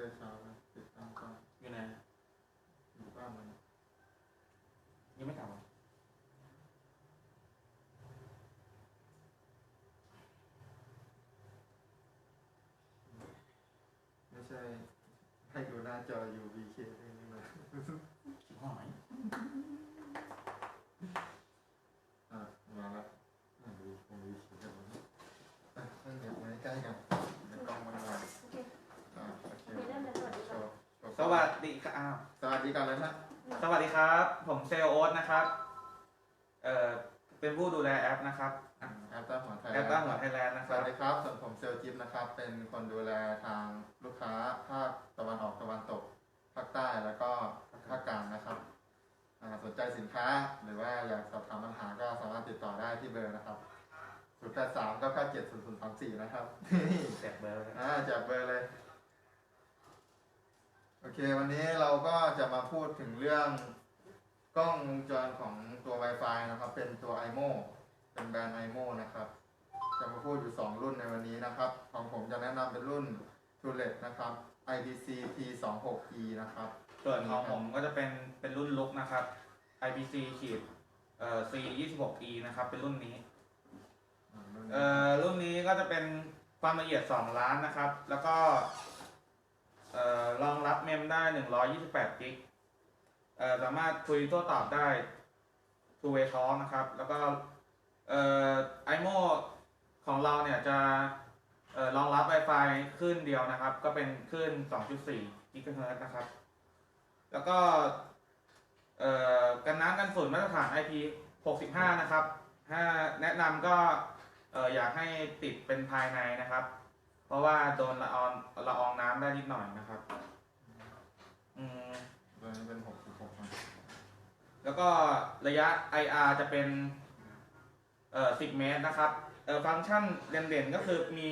ตอร์เช้านะติดตั้งกล้องอยู่ไหนอยู่บ้านมันยังไม่กลับเหรอไม่ใช่ให้ดูหน้าจออยู่ VK ได้นี่นะ ชิบหาย อะมาละอะดูคง VK กันวันนี้อะตั้งเดี๋ยวไว้ใกล้กันเดี๋ยวกล้องมันมา โอเค อะโอเค โอเคเริ่มเลยสวัสดี โช ค่ะ ว์โชว์ สวัสดีครับอ้าวสวัสดีกันเลยนะสวัสดีครับ ผมเซลลโอ๊ตนะครับ เอ่อ เป็นผู้ดูแลแอปนะครับอะแอปต้าหัวไทยแอปต้าหัวไทยแลนด์นะสครัวับ สดีครับส่วนผมเซลลจิ๊บนะครับ เป็นคนดูแลทางลูกค้าภาคตะวันออกตะวันตกภาคใต้แล้วก็ภาคกลางนะครับอ่าสนใจสินค้าหรือว่าอยากสอบถามปัญหาก็สามารถติดต่อได้ที่เบอร์นะครับ0 8 3 9 9 7 0 0 2 4นะครับนี่แจกเบอร์เลยอ่าจากเบอร์เลย โอเค วันนี้เราก็จะมาพูดถึงเรื่องกล้องวงจรของตัว Wi-Fi นะครับ เป็นตัว iMo เป็นแบรนด์ iMo นะครับ จะมาพูดอยู่ 2 รุ่นในวันนี้นะครับ ของผมจะแนะนำเป็นรุ่น t u l e t นะครับ IPC T26E นะครับส่วนของผมก็จะเป็นเป็นรุ่นลุกนะครับ IPC ขีดเอ่อ C 26 E นะครับ เป็นรุ่นนี้อ่ารุ่นเอ่อรุ่นนี้ก็จะเป็นความละเอียด 2 ล้านนะครับ แล้วก็เอ่อ รองรับเมมได้ 128 กิกเอ่อสามารถคุยโต้ตอบได้ two way talk นะครับ แล้วก็เอ่อ iMo ของเราเนี่ยจะเอ่อรองรับ Wi-Fi คลื่นเดียวนะครับ ก็เป็นคลื่น 2.4 GHz นะครับ แล้วก็กันน้ำกันฝุ่นมาตรฐาน IP 65 นะครับ ถ้าแนะนำก็อออยากให้ติดเป็นภายในนะครับ เพราะว่าโดนละอองละอองน้ำได้นิดหน่อยนะครับ อืมตัวนี้เป็น66นะแล้วก็ระยะ IR จะเป็นเอ่อ10 เมตรนะครับเอ่อฟังก์ชันเด่นๆก็คือมี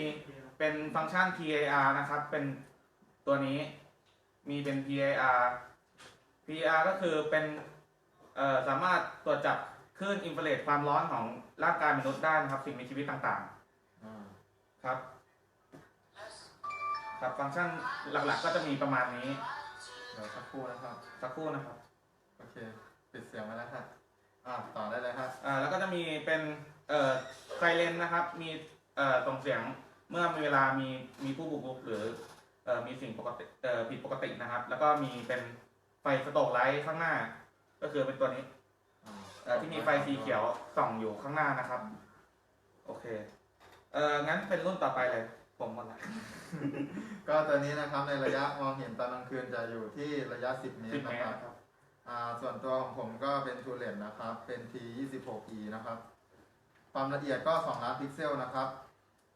เป็นฟังก์ชัน PAR นะครับ เป็นตัวนี้มีเป็น PAR PAR ก็คือเป็นเอ่อสามารถตรวจจับคลื่นอินฟราเรดความร้อนของร่างกายมนุษย์ได้นะครับสิ่งมีชีวิตต่างอ่าๆครับ ครับฟังก์ชันหลักๆ ก็จะมีประมาณนี้ เดี๋ยวสักครู่นะครับ สักครู่นะครับ โอเค ปิดเสียงไว้แล้วครับอ่าต่อได้เลยครับอ่าแล้วก็จะมีเป็นเอ่อไซเรนนะครับ มีเอ่อส่งเสียงเมื่อมีเวลามีมีผู้บุกรุกหรือเอ่อมีสิ่งปกติเอ่อผิดปกตินะครับ แล้วก็มีเป็นไฟสโตกไลท์ข้างหน้า ก็คือเป็นตัวนี้อ่าเอ่อที่มีไฟสีเขียวส่องอยู่ข้างหน้านะครับ โอเคเอ่องั้นเป็นรุ่นต่อไปเลย ผมหมดละก็ตัวนี้นะครับในระยะมองเห็นตอนกลางคืนจะอยู่ที่ระยะ 10 เมตสิรบเมนะตครับรครับอ่าส่วนตัวของผมก็เป็นทูเลนนะครับ เป็น T26E นะครับ ความละเอียดก็2ล้านพิกเซลนะครับ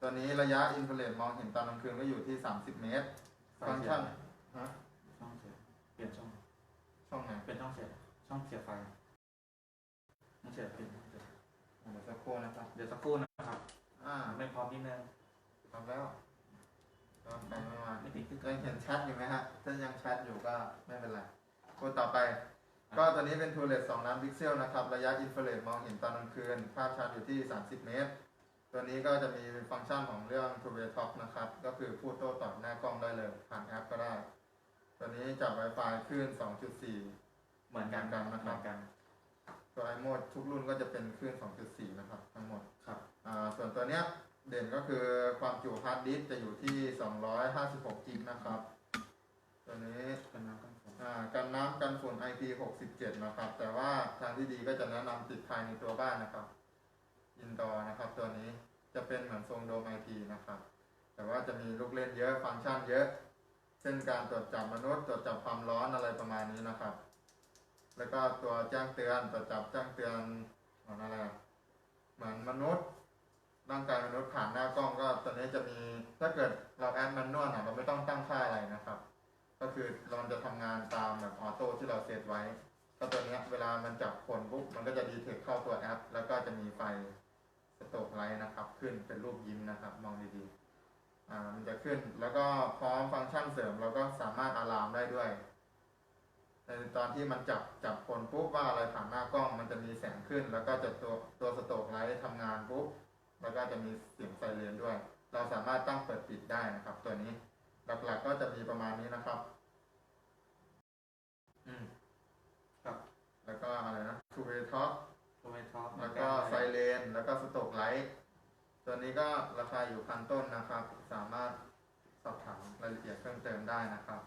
ตัวนี้ระยะอินฟราเรดมองเห็นตอนกลางคืนก็อยู่ที่ 30 เมตร ฟังก์ชันฮะช่องเสียบเปลี่ยนช่องช่องไหนเป็นช่องเสียบช่องเสียบไฟช่องเสียบเปลี่ยนช่องเสียบอ่าเดี๋ยวสักครู่นะครับ เดี๋ยวสักครู่นะครับ อ่าไม่พร้อมนิดนึง ทำแล้วก็ไปไม่มาไม่ติดคือยังเห็นแชทอยู่ไหมฮะ ถ้ายังแชทอยู่ก็ไม่เป็นไรพูดต่อไป ก็ตัวนี้เป็นทูเลต2ล้านพิกเซลนะครับ ระยะอินฟราเรดมองเห็นตอนกลางคืน ภาพชัดอยู่ที่ 30 เมตร ตัวนี้ก็จะมีฟังก์ชันของเรื่อง Two Way Talk นะครับ ก็คือพูดโต้ตอบหน้ากล้องได้เลย ผ่านแอปก็ได้ ตัวนี้จับ Wi-Fi คลื่น 2.4 เหมือนกันเหมือนกันนะครับเหมือนกันตัว iMode ทุกรุ่นก็จะเป็นคลื่น 2.4 นะครับ ทั้งหมดครับอ่าส่วนตัวเนี้ย เด่นก็คือความจุฮาร์ดดิสก์จะอยู่ที่ 256กิกนะครับ ตัวนี้กันน้ำกันฝนอ่ากันน้ำกันฝุ่น IP67 นะครับ แต่ว่าทางที่ดีก็จะแนะนำติดภายในตัวบ้านนะครับ อินดอร์นะครับ ตัวนี้จะเป็นเหมือนทรงโดม IP นะครับ แต่ว่าจะมีลูกเล่นเยอะฟังก์ชันเยอะ เช่นการตรวจจับมนุษย์ตรวจจับความร้อนอะไรประมาณนี้นะครับ แล้วก็ตัวแจ้งเตือนตรวจจับแจ้งเตือนเหมือนอะไรอะเหมือนมนุษย์ ร่างกายมนุษย์ผ่านหน้ากล้องก็ตัวนี้จะมีถ้าเกิดเราแอดมันนวลอะเราไม่ต้องตั้งค่าอะไรนะครับ ก็คือเราจะทำงานตามแบบออโต้ที่เราเซตไว้ ก็ตัวนี้เวลามันจับคนปุ๊บมันก็จะดีเทคเข้าตัวแอป แล้วก็จะมีไฟสโตกไลท์นะครับ ขึ้นเป็นรูปยิ้มนะครับ มองดีๆอ่ามันจะขึ้นแล้วก็พร้อมฟังก์ชันเสริมเราก็สามารถอะลามได้ด้วยในตอนที่มันจับจับคนปุ๊บว่าอะไรผ่านหน้ากล้อง มันจะมีแสงขึ้น แล้วก็จะตัวตัวสโตกไลท์ทำงานปุ๊บ แล้วก็จะมีเสียงไซเรนด้วย เราสามารถตั้งเปิดปิดได้นะครับ ตัวนี้หลักๆก็จะมีประมาณนี้นะครับ อืมครับ แล้วก็อะไรนะ two way talk ตัวเมท็อปแล้วก็ไซเรนแล้วก็สโตกไลท์ตัวนี้ก็ราคาอยู่พันต้นนะครับ สามารถสอบถามรายละเอียดเพิ่มเติมได้นะครับ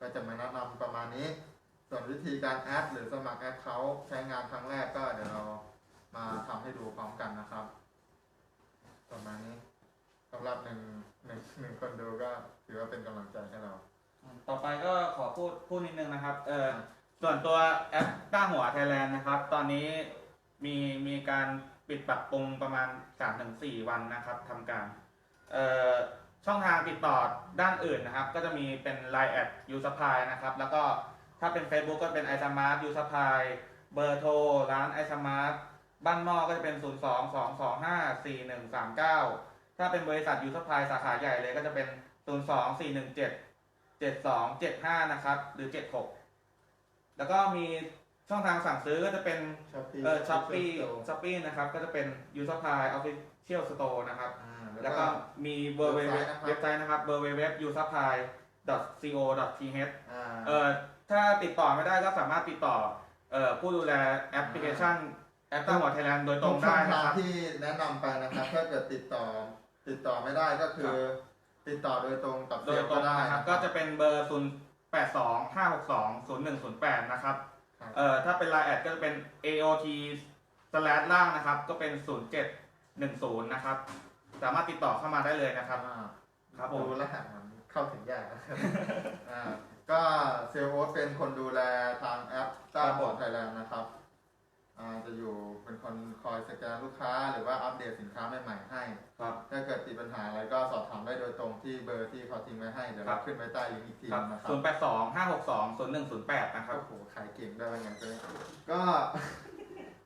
ก็จะมาแนะนำประมาณนี้ ส่วนวิธีการแอดหรือสมัครแอดเขาใช้งานครั้งแรกก็เดี๋ยวเรามาทำให้ดูพร้อมกันนะครับ ประมาณนี้สำหรับหนึ่งหนึ่งหนึ่งคนดูก็ถือว่าเป็นกำลังใจให้เรา ต่อไปก็ขอพูดพูดนิดนึงนะครับ เออส่วนตัวแอปต้าหัวไทยแลนด์นะครับ ตอนนี้มีมีการปิดปรับปรุงประมาณ3-4วันนะครับทำการเอ่อช่องทางติดต่อด้านอื่นนะครับ ก็จะมีเป็น Line แอดยูสปายนะครับ แล้วก็ถ้าเป็น Facebook ก็เป็นไอซ m มาร์ t ยูสปายเบอร์โทรร้านไอซ m มาร์ t บ้านหม้อก็จะเป็น 0 2 2 2 5 4 1 3 9 ถ้าเป็นบริษัทยูสปายสาขาใหญ่เลยก็จะเป็น 0 2 4 1 7 72 75 นะครับ หรือ 76 แล้วก็มีช่องทางสั่งซื้อก็จะเป็น Shopee เออช้อปปี้ Store ช้อปปี้นะครับ ก็จะเป็นยูสปายออฟฟิเชียลสโตร์นะครับ อ่าแล้วก็ มีเว็บเว็บไซต์นะครับ เว็บไซต์นะครับ w w w u s u p p l y co th อ่า เอ่อถ้าติดต่อไม่ได้ก็สามารถติดต่อเอ่อผู้ดูแลแอปพลิเคชันแอ ปตั้งหัวไทยแลนด์โดยตรงได้ทุกช่องนะทางครับที่แนะนำไปนะครับถ้าเกิดติดต่อ ติดต่อไม่ได้ก็คือ ติดต่อโดยตรงกับโดเซลยล์ตรก็งได้นะครับ ก็จะเป็นเบอร์ 0 8 2 5 6 2 0 1 0 8 นะครับ ครับเอ่อ ถ้าเป็น Line แอดก็จะเป็น AOT slash ล่างนะครับ ก็เป็น 0710 นะครับ สามารถติดต่อเข้ามาได้เลยนะครับ อ่าครับผม ดูรหัสมันเข้าถึงยากนะครับ อ่าก็เซลล์โอ๊ตเป็นคนดูแลทางแอปต้าครับบผอมดไทยแลนด์นะครับอ่า จะอยู่เป็นคนคอยสแกนลูกค้า หรือว่าอัปเดตสินค้าใหม่ๆให้ ครับ ถ้าเกิดติดปัญหาอะไรก็สอบถามได้โดยตรงที่เบอร์ที่เขาทิ้งไว้ให้ เดี๋ยวครัเราบ ขึ้นไว้ใต้ลิงก์อีกทีครับนะครับ0 8 2 5 6 2 0 1 0 8นะครับ โอ้โหขายเก่งได้ยังไงตัวนี้ก็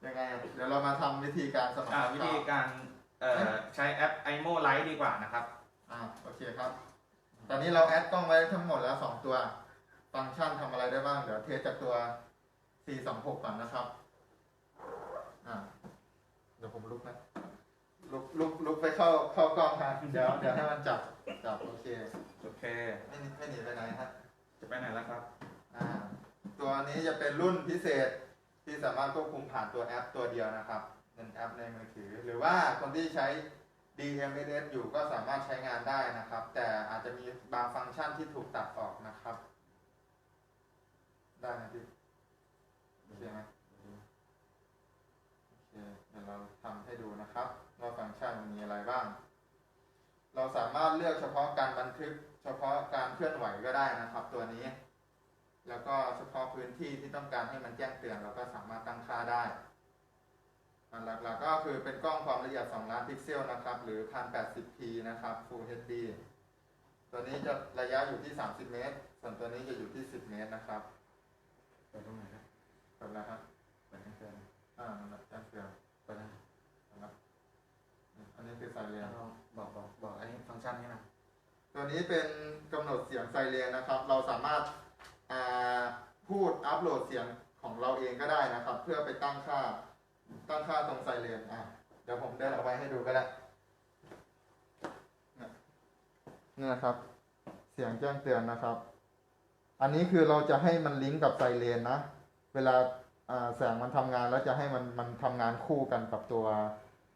ยังไงอะเดี๋ยวเรามาทำวิธีการสมัครอ่าวิธีการเอ่อใช้แอป iMo Lite ดีกว่านะครับ อ่าโอเคครับ ตอนนี้เราแอดกล้องไว้ทั้งหมดแล้วสองตัว ฟังก์ชันทำอะไรได้บ้าง เดี๋ยวเทสจากตัว 426 ก่อนนะครับอ่า เดี๋ยวผมลุกนะลุกลุกลุกไปเข้าเข้ากล้องฮะเดี๋ยวเดี๋ยวให้มันจับจับโอเค โอเค ไม่หนีไม่หนีไปไหนฮะจะไปไหนแล้วครับ อ่า ตัวนี้จะเป็นรุ่นพิเศษที่สามารถควบคุมผ่านตัวแอปตัวเดียวนะครับเป็นแอปในมือถือ หรือว่าคนที่ใช้ DMSS อยู่ก็สามารถใช้งานได้นะครับ แต่อาจจะมีบางฟังก์ชันที่ถูกตัดออกนะครับ ได้ไหมพี่โอเคไหมโอเคเดี๋ยว เราทำให้ดูนะครับว่าฟังก์ชันมันมีอะไรบ้าง เราสามารถเลือกเฉพาะการบันทึก เฉพาะการเคลื่อนไหวก็ได้นะครับ ตัวนี้ แล้วก็เฉพาะพื้นที่ที่ต้องการให้มันแจ้งเตือนเราก็สามารถตั้งค่าได้อันหลักๆก็คือเป็นกล้องความละเอียด 2 ล้านพิกเซลนะครับ หรือ 1080p นะครับ Full HD ตัวนี้จะระยะอยู่ที่ 30 เมตร ส่วนตัวนี้จะอยู่ที่ 10 เมตรนะครับ นี้เป็นกำหนดเสียงไซเรนนะครับ เราสามารถาพูดอัปโหลดเสียงของเราเองก็ได้นะครับ เพื่อไปตั้งค่าตั้งค่าตรงไซเรนอะเดี๋ยวผมเดินออกไปให้ดูก็ได้นี่นะครับ เสียงแจ้งเตือนนะครับ อันนี้คือเราจะให้มันลิงก์กับไซเรนนะ เวลาอ่าแสงมันทำงานแล้วจะให้มันมันทำงานคู่กันกับตัว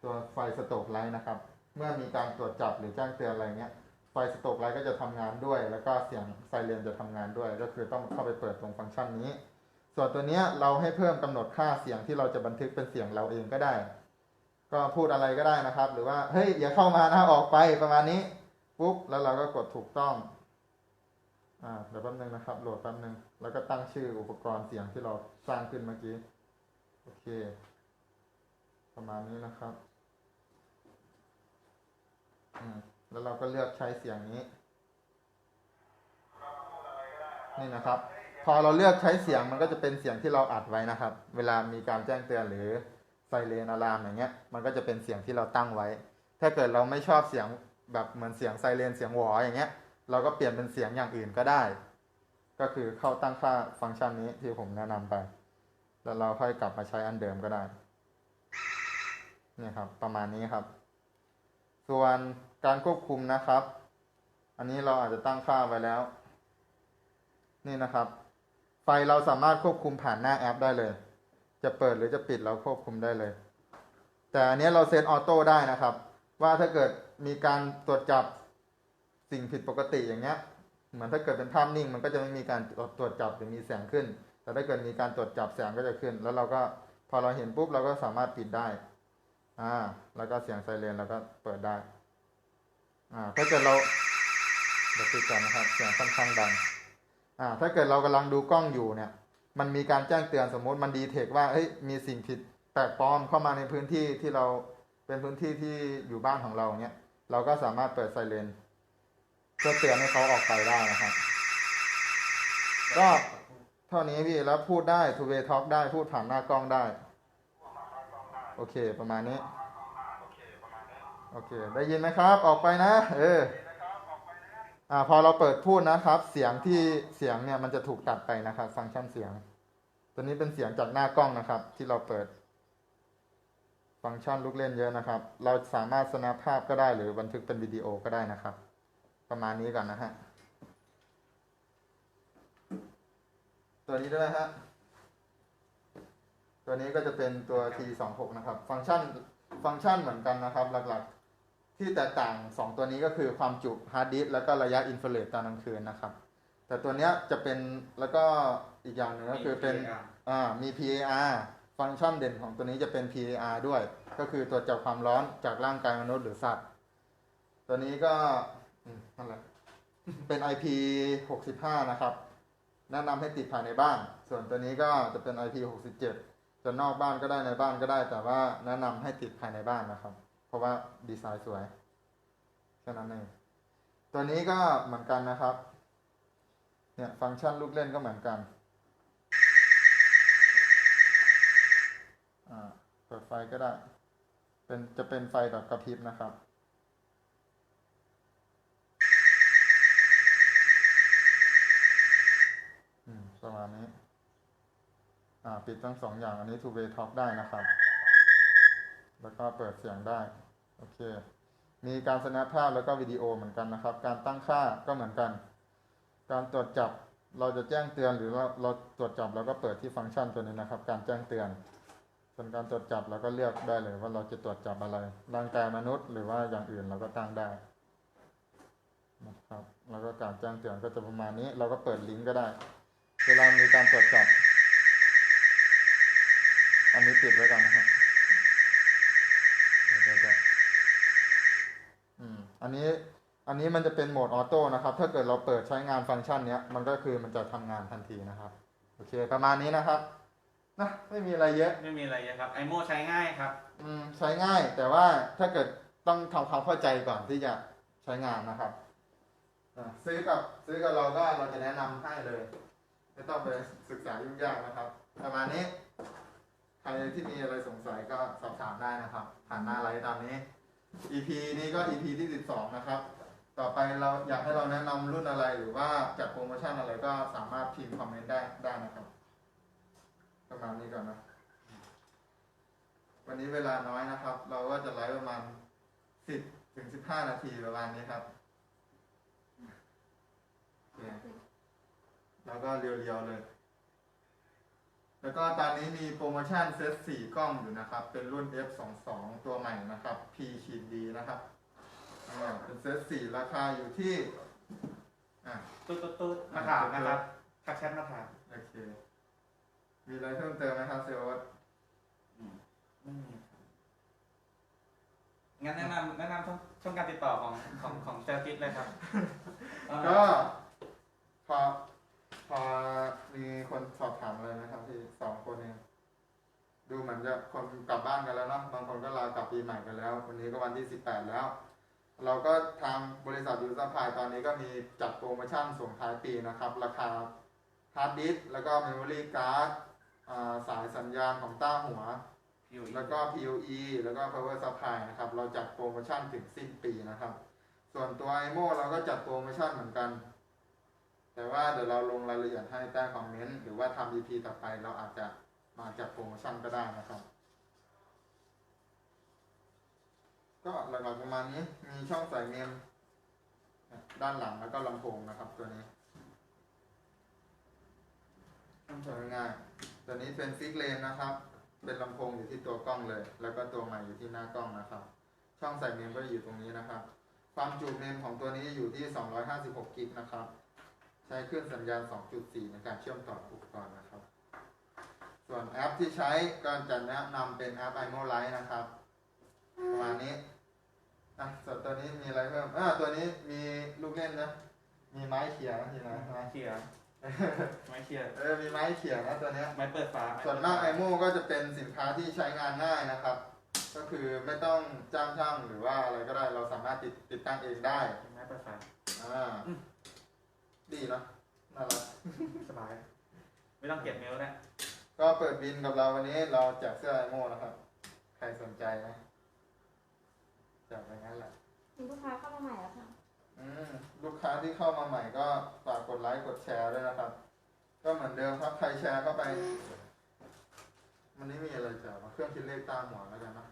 ตัวไฟสโตกไลท์นะครับ เมื่อมีการตรวจจับหรือแจ้งเตือนอะไรเงี้ย ไฟสโตกไลท์ก็จะทำงานด้วย แล้วก็เสียงไซเรนจะทำงานด้วย ก็คือต้องเข้าไปเปิดตรงฟังก์ชันนี้ ส่วนตัวเนี้ยเราให้เพิ่มกำหนดค่าเสียงที่เราจะบันทึกเป็นเสียงเราเองก็ได้ ก็พูดอะไรก็ได้นะครับ หรือว่าเฮ้ยอย่าเข้ามานะออกไปประมาณนี้ปุ๊บแล้วเราก็กดถูกต้องอ่าเดี๋ยวแป๊บนึงนะครับ โหลดแป๊บนึงแล้วก็ตั้งชื่ออุปกรณ์เสียงที่เราสร้างขึ้นเมื่อกี้โอเค ประมาณนี้นะครับอืม แล้วเราก็เลือกใช้เสียงนี้ นี่นะครับ พอเราเลือกใช้เสียงมันก็จะเป็นเสียงที่เราอัดไว้นะครับ เวลามีการแจ้งเตือนหรือไซเรนอะลามอย่างเงี้ย มันก็จะเป็นเสียงที่เราตั้งไว้ ถ้าเกิดเราไม่ชอบเสียงแบบเหมือนเสียงไซเรนเสียงหวออย่างเงี้ย เราก็เปลี่ยนเป็นเสียงอย่างอื่นก็ได้ ก็คือเข้าตั้งค่าฟังก์ชันนี้ที่ผมแนะนำไป แล้วเราค่อยกลับมาใช้อันเดิมก็ได้เนี่ยครับ ประมาณนี้ครับ ส่วน การควบคุมนะครับ อันนี้เราอาจจะตั้งค่าไว้แล้ว นี่นะครับ ไฟเราสามารถควบคุมผ่านหน้าแอปได้เลย จะเปิดหรือจะปิดเราควบคุมได้เลย แต่อันนี้เราเซตออโต้ได้นะครับ ว่าถ้าเกิดมีการตรวจจับสิ่งผิดปกติอย่างเงี้ย เหมือนถ้าเกิดเป็นภาพนิ่ง มันก็จะไม่มีการตรวจจับหรือมีแสงขึ้น แต่ถ้าเกิดมีการตรวจจับแสงก็จะขึ้น แล้วเราก็พอเราเห็นปุ๊บเราก็สามารถปิดได้ อ่า แล้วก็เสียงไซเรนเราก็เปิดได้ อ่าถ้าเกิดเราเดี๋ยวปิดก่อนนะครับเสียงค่อนข้างดังอ่าถ้าเกิดเรากำลังดูกล้องอยู่เนี่ย มันมีการแจ้งเตือนสมมติมันดีเทคว่าเฮ้ยมีสิ่งผิดแปลกปลอมเข้ามาในพื้นที่ที่เราเป็นพื้นที่ที่อยู่บ้านของเราเนี่ยเราก็สามารถเปิดไซเรนเพื่อเตือนให้เขาออกไปได้นะครับ ก็เท่านี้พี่แล้วพูดได้ two way talk ได้พูดผ่านหน้ากล้องได้ โอเค ประมาณนี้ โอเค ได้ยินไหมครับ ออกไปนะ เอออ่าพอเราเปิดพูดนะครับ เสียงที่เสียงเนี่ยมันจะถูกตัดไปนะครับ ฟังก์ชันเสียง ตัวนี้เป็นเสียงจากหน้ากล้องนะครับ ที่เราเปิด ฟังก์ชันลูกเล่นเยอะนะครับ เราสามารถสนปภาพก็ได้หรือบันทึกเป็นวิดีโอก็ได้นะครับ ประมาณนี้ก่อนนะฮะตัวนี้ด้วยฮะตัวนี้ก็จะเป็นตัว T26 นะครับ ฟังก์ชันฟังก์ชันเหมือนกันนะครับ หลักๆ ที่แตกต่าง 2 ตัวนี้ก็คือความจุฮาร์ดดิสก์แล้วก็ระยะอินฟราเรดตอนกลางคืนนะครับ แต่ตัวเนี้ยจะเป็นแล้วก็อีกอย่างหนึ่งก็คือเป็นอ่ามี PAR ฟังก์ชันเด่นของตัวนี้จะเป็น PAR ด้วย ก็คือตรวจจับความร้อนจากร่างกายมนุษย์หรือสัตว์ ตัวนี้ก็อืมนั่นแหละเป็น IP 65 นะครับ แนะนำให้ติดภายในบ้าน ส่วนตัวนี้ก็จะเป็น IP 67จะนอกบ้านก็ได้ในบ้านก็ได้ แต่ว่าแนะนำให้ติดภายในบ้านนะครับ เพราะว่าดีไซน์สวยแค่นั้นเองตัวนี้ก็เหมือนกันนะครับ เนี่ยฟังก์ชันลูกเล่นก็เหมือนกันเปิดไฟก็ได้ เป็นจะเป็นไฟแบบกระพริบนะครับอืมประมาณนี้ อ่า ปิดทั้งสองอย่างอันนี้ two way talk ได้นะครับ แล้วก็เปิดเสียงได้ โอเค มีการ snap ภาพแล้วก็วิดีโอเหมือนกันนะครับ การตั้งค่าก็เหมือนกัน การตรวจจับเราจะแจ้งเตือนหรือเราเราตรวจจับเราก็เปิดที่ฟังก์ชันตัวนี้นะครับ การแจ้งเตือน ส่วนการตรวจจับเราก็เลือกได้เลยว่าเราจะตรวจจับอะไร ร่างกายมนุษย์หรือว่าอย่างอื่นเราก็ตั้งได้นะครับ แล้วก็การแจ้งเตือนก็จะประมาณนี้ เราก็เปิดลิงก์ก็ได้ เวลามีการตรวจจับ อันนี้ปิดไว้ก่อนนะครับเดี๋ยวเดี๋ยวเดี๋ยว อืมอันนี้อันนี้มันจะเป็นโหมดออโต้นะครับ ถ้าเกิดเราเปิดใช้งานฟังก์ชันเนี้ย มันก็คือมันจะทำงานทันทีนะครับ โอเค ประมาณนี้นะครับ นะ ไม่มีอะไรเยอะ ไม่มีอะไรเยอะครับ ไอโมใช้ง่ายครับ อืม ใช้ง่าย แต่ว่าถ้าเกิดต้องทำความเข้าใจก่อนที่จะใช้งานนะครับอะซื้อกับซื้อกับเราก็เราจะแนะนำให้เลย ไม่ต้องไปศึกษายุ่งยากนะครับ ประมาณนี้ ใครที่มีอะไรสงสัยก็สอบถามได้นะครับ ผ่านหน้าไลฟ์ตามนี้ EP นี้ก็ EP ที่ 12 นะครับ ต่อไปเราอยากให้เราแนะนำรุ่นอะไรหรือว่าจัดโปรโมชั่นอะไรก็สามารถพิมพ์คอมเมนต์ได้ได้นะครับ ประมาณนี้ก่อนนะ วันนี้เวลาน้อยนะครับ เราก็จะไลฟ์ประมาณสิบถึงสิบห้านาทีประมาณนี้ครับแล้วก็เรียวๆเลย แล้วก็ตอนนี้มีโปรโมชั่นเซตสี่กล้องอยู่นะครับ เป็นรุ่น F22 ตัวใหม่นะครับ P ขีดดีนะครับอ่าเป็นเซตสี่ราคาอยู่ที่อ่าตุ๊ดตุ๊ดตุ๊ดมาถามนะครับทักแชทมาถามโอเค มีอะไรเพิ่มเติมไหมครับเซลล์ไม่มีครับงั้นแนะนำแนะนำช่องช่องการติดต่อของของของเซลฟิตเลยครับเอ่อ ก็พอพ อมีคนสอบถามอะไรไหมครับที่สองคนเองดูเหมือนจะคนกลับบ้านกันแล้วเนาะบางคนก็ลากลับปีใหม่กันแล้ว วันนี้ก็วันที่สิบแปดแล้ว เราก็ทางบริษัทยูซัพพลายตอนนี้ก็มีจัดโปรโมชั่นส่งท้ายปีนะครับ ราคาฮาร์ดดิสก์แล้วก็เมมโมรี่การ์ดสายสัญญาณของต้าหัวพี่อุ๋ยแล้วก็ POE แล้วก็ Power Supply นะครับ เราจัดโปรโมชั่นถึงสิ้นปีนะครับ ส่วนตัว IMO เราก็จัดโปรโมชั่นเหมือนกัน แต่ว่าเดี๋ยวเราลงรายละเอียดให้ใต้คอมเมนต์หรือว่าทำ EP ต่อไปเราอาจจะมาจัดโปรโมชั่นก็ได้นะครับ ก็หลักๆประมาณนี้มีช่องใส่เมมด้านหลังแล้วก็ลำโพงนะครับตัวนี้ตัวง่ายๆตัวนี้เป็นฟิกเลนนะครับ เป็นลำโพงอยู่ที่ตัวกล้องเลย แล้วก็ตัวใหม่อยู่ที่หน้ากล้องนะครับ ช่องใส่เมมก็อยู่ตรงนี้นะครับ ความจุเมมของตัวนี้อยู่ที่ 256 กิกนะครับ ช้เครื่องสัญญาณ 2.4 ในการเชื่อมต่ออุปกรณ์นะครับ ส่วนแอปที่ใช้ก็จะแนะนำเป็นแอป i m o Lite นะครับประมาณนี้อะส่วนตัวนี้มีอะไรเพิ่มอ่าตัวนี้มีลูกเล่นนะ มีไม้เขียนะทีนะไม้เขียไม้เขียเออมีไม้เขียนะตัวเนี้ยไม้เปิดฝาส่วนมากไอโมก็จะเป็นสินค้าที่ใช้งานง่ายนะครับ ก็คือไม่ต้องจ้างช่างหรือว่าอะไรก็ได้เราสามารถติดติดตั้งเองได้ไม้เปิดฝาอ่าอืม ดีเนอะน่ารักสบาย ไม่ต้องเก็บเมลนะก็เปิดบินกับเราวันนี้เราแจกเสื้อไอโมนะครับ ใครสนใจนะแจกไปงั้นแหละ มีลูกค้าเข้ามาใหม่แล้วค่ะ อืมลูกค้าที่เข้ามาใหม่ก็ฝากกดไลค์กดแชร์ด้วยนะครับ ก็เหมือนเดิมครับใครแชร์เข้าไป มันนี้มีอะไรแจกวะเครื่องคิดเลขตามหัวแล้วกันนะ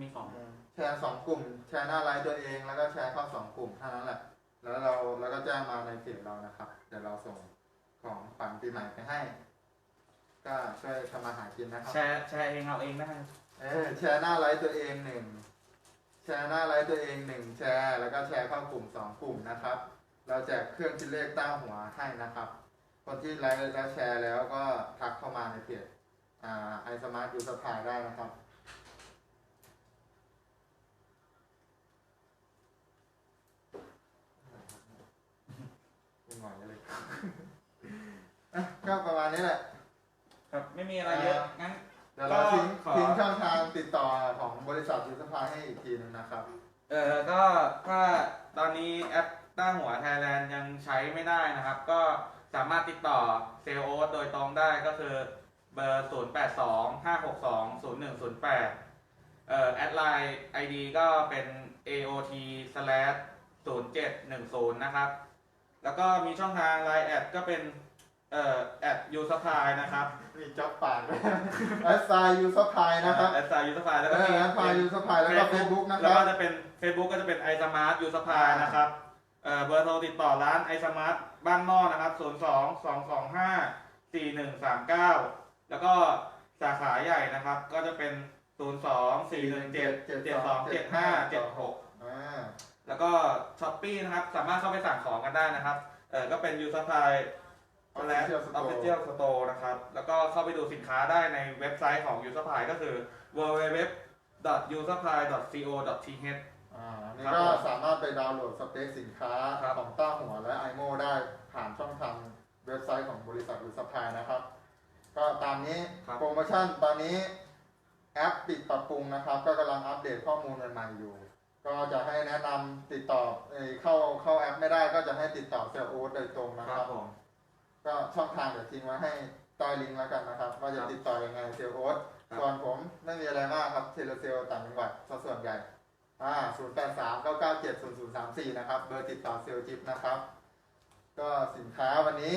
มีของแชร์สองกลุ่ม แชร์หน้าไลน์ตัวเองแล้วก็แชร์เข้าสองกลุ่มเท่านั้นแหละ แล้วเราแล้วก็แจ้งมาในเพจเรานะครับ เดี๋ยวเราส่งของขวัญปีใหม่ไปให้ ก็ช่วยทำมาหากินนะครับแชร์แชร์เองเอาเองได้เออแชร์หน้าไลฟ์ตัวเองหนึ่งแชร์หน้าไลฟ์ตัวเองหนึ่งแชร์แล้วก็แชร์เข้ากลุ่มสองกลุ่มนะครับ เราแจกเครื่องคิดเลขตั้งหัวให้นะครับ คนที่ไลฟ์แล้วแชร์แล้วก็ทักเข้ามาในเพจอ่าไอสมาร์ทยูสปายได้นะครับ ไม่ไหวเลย อะก็ประมาณนี้แหละ ครับไม่มีอะไรเยอะ งั้น เดี๋ยวเราทิ้ง ก็ขอ ทิ้งช่องทางติดต่อของ บริษัทยูสปาให้อีกทีหนึงนะครับ เออก็ถ้าตอนนี้แอปต้าหัวไทยแลนด์ยังใช้ไม่ได้นะครับ ก็สามารถติดต่อเซลโอโดยตรงได้ก็คือเบอร์ 0 8 2 5 6 2 0 1 0 8 เอ่อแอดไลน์ ID ก็เป็น AOT slash 0710 นะครับ แล้วก็มีช่องทาง Line แอดก็เป็น เอ่อแอดยูสปายนะครับมีจ็อบปากด้วยแอสไซยูสปายนะครับแอดไซยูสปายแล้วเอก็อมีแอสไซยูสปายแล้วก็เฟซบุ๊กนะคแล้วรับก็จะเป็น Facebook ก็จะเป็น i smart ยูสปายนะครับเอ่อเบอร์โทรติดต่อร้าน i smart บ้านนอกนะครับ 0 2 2 2 5 4 1 3 9 แล้วก็สาขาใหญ่นะครับ ก็จะเป็น 0 2 4 1 7 7 2 7 5 7 6อ่าแล้วก็ช้อปปี้นะครับ สามารถเข้าไปสั่งของกันได้นะครับเออก็เป็นยูสปาย และ Official Store Official Store นะครับ แล้วก็เข้าไปดูสินค้าได้ในเว็บไซต์ของ u s u p p l y ก็คือ www.usupply.co.th อ่าอันนี่ครับก็ผมสามารถไปดาวน์โหลดสเปคสินค้าครับ ของต้าหัวและไอโมได้ผ่านช่องทางเว็บไซต์ของบริษัทยูสปายนะครับ ก็ตามนี้ครับ โปรโมชั่นตอนนี้แอปปิดปรับปรุงนะครับ ก็กำลังอัปเดตข้อมูลใหม่ๆอยู่ ก็จะให้แนะนำติดต่อเอ่อเข้าเข้าแอปไม่ได้ก็จะให้ติดต่อเซลล์โอ๊ตโดยตรงนะคครัรับบผม ก็ช่องทางเดี๋ยวทิ้งไว้ให้ใต้ลิงก์แล้วกันนะครับ ว่าจะครับติดต่อยังไงเซลล์โอ๊ตครับ ส่วนผมไม่มีอะไรมากครับเทเลเซลต่างจังหวัดซะส่วนใหญ่อ่า0 8 3 9 9 7 0 0 3 4 นะครับ เบอร์ติดต่อเซลล์จิปนะครับ ก็สินค้าวันนี้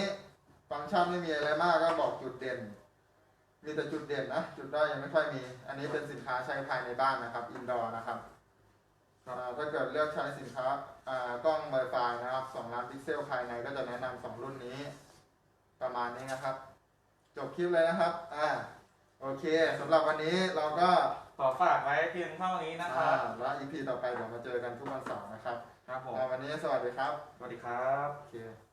ฟังก์ชันไม่มีอะไรมากก็บอกจุดเด่น มีแต่จุดเด่นนะ จุดด้อยยังไม่ค่อยมี อันนี้เป็นสินค้าใช้ภายในบ้านนะครับ อินดอร์นะครับอ่าถ้าเกิดเลือกใช้สินค้าอ่ากล้อง Wi-Fi นะครับ2ล้านพิกเซลภายในก็จะแนะนำสองรุ่นนี้ ประมาณนี้นะครับ จบคลิปเลยนะครับ อ่า โอเคสำหรับวันนี้เราก็ขอฝากไว้เพียงเท่านี้นะคอ่ารับ แล้ว EP ต่อไปเดี๋ยวมาเจอกันทุกวันเสาร์นะครับครับผม อ่าวันนี้สวัสดีครับ สวัสดีครับ โอเค